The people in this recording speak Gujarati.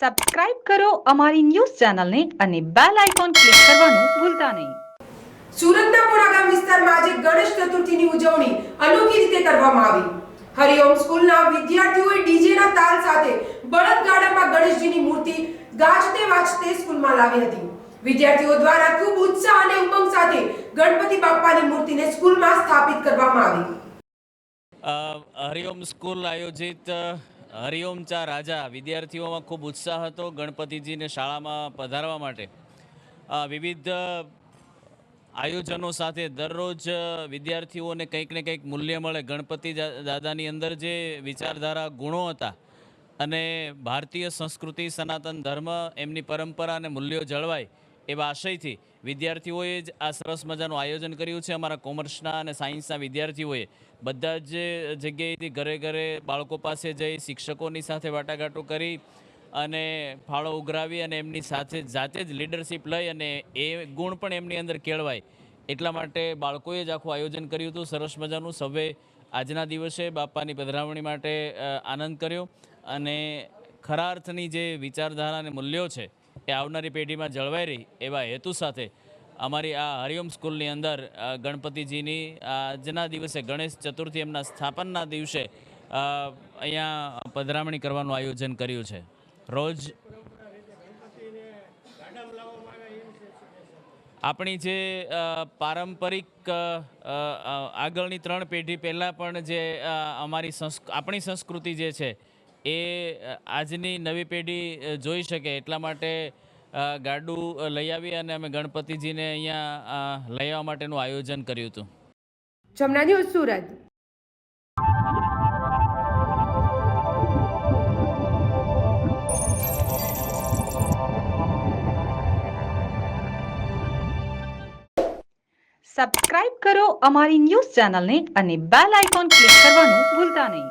સબસ્ક્રાઇબ કરો અમારી ન્યૂઝ ચેનલને અને બેલ આઇકોન ક્લિક કરવાનું ભૂલતા નહીં. સુરતના મોડાગામ વિસ્તારમાં આજે ગણેશ ચતુર્થીની ઉજવણી અનોખી રીતે કરવામાં આવી. હરિઓમ સ્કૂલના વિદ્યાર્થીઓએ ડીજેના તાલ સાથે બળદગાડામાં ગણેશજીની મૂર્તિ ગાજતે વાજતે સ્કૂલમાં લાવી હતી. વિદ્યાર્થીઓ દ્વારા ખૂબ ઉત્સાહ અને ઉમંગ સાથે ગણપતિ બાપ્પાની મૂર્તિને સ્કૂલમાં સ્થાપિત કરવામાં આવી. હરિઓમ સ્કૂલ આયોજિત હરિઓમ ચા રાજા વિદ્યાર્થીઓમાં ખૂબ ઉત્સાહ હતો ગણપતિજીને શાળામાં પધારવા માટે. વિવિધ આયોજનો સાથે દરરોજ વિદ્યાર્થીઓને કંઈક ને કંઈક મૂલ્ય મળે. ગણપતિ દાદાની અંદર જે વિચારધારા ગુણો હતા અને ભારતીય સંસ્કૃતિ, સનાતન ધર્મ, એમની પરંપરા અને મૂલ્યો જળવાય એવા આશયથી વિદ્યાર્થીઓએ જ આ સરસ મજાનું આયોજન કર્યું છે. અમારા કોમર્સના અને સાયન્સના વિદ્યાર્થીઓએ બધા જ જગ્યાએથી ઘરે ઘરે બાળકો પાસે જઈ શિક્ષકોની સાથે વાટાઘાટો કરી અને ફાળો ઉઘરાવી અને એમની સાથે જાતે જ લીડરશિપ લઈ અને એ ગુણ પણ એમની અંદર કેળવાય એટલા માટે બાળકોએ જ આખું આયોજન કર્યું હતું. સરસ મજાનું સૌએ આજના દિવસે બાપાની પધરાવણી માટે આનંદ કર્યો અને ખરા અર્થની જે વિચારધારા અને મૂલ્યો છે એ આવનારી પેઢીમાં જળવાઈ રહી એવા હેતુ સાથે અમારી આ હરિઓમ સ્કૂલની અંદર ગણપતિજીની આજના દિવસે ગણેશ ચતુર્થી એમના સ્થાપનના દિવસે અહીંયા પધરામણી કરવાનું આયોજન કર્યું છે. રોજ આપણી જે પારંપરિક આગળની ત્રણ પેઢી પહેલાં પણ જે અમારી સંસ્ક, આપણી સંસ્કૃતિ જે છે એ આજની નવી પેઢી જોઈ શકે એટલા માટે ગાડું લઈ આવી અને અમે ગણપતિજીને અહીંયા લઈ આવવા માટેનું આયોજન કર્યું હતું. જમના ન્યૂઝ સુરત. સબસ્ક્રાઇબ કરો અમારી ન્યૂઝ ચેનલને અને બેલ આઇકોન ક્લિક કરવાનું ભૂલતા નહીં.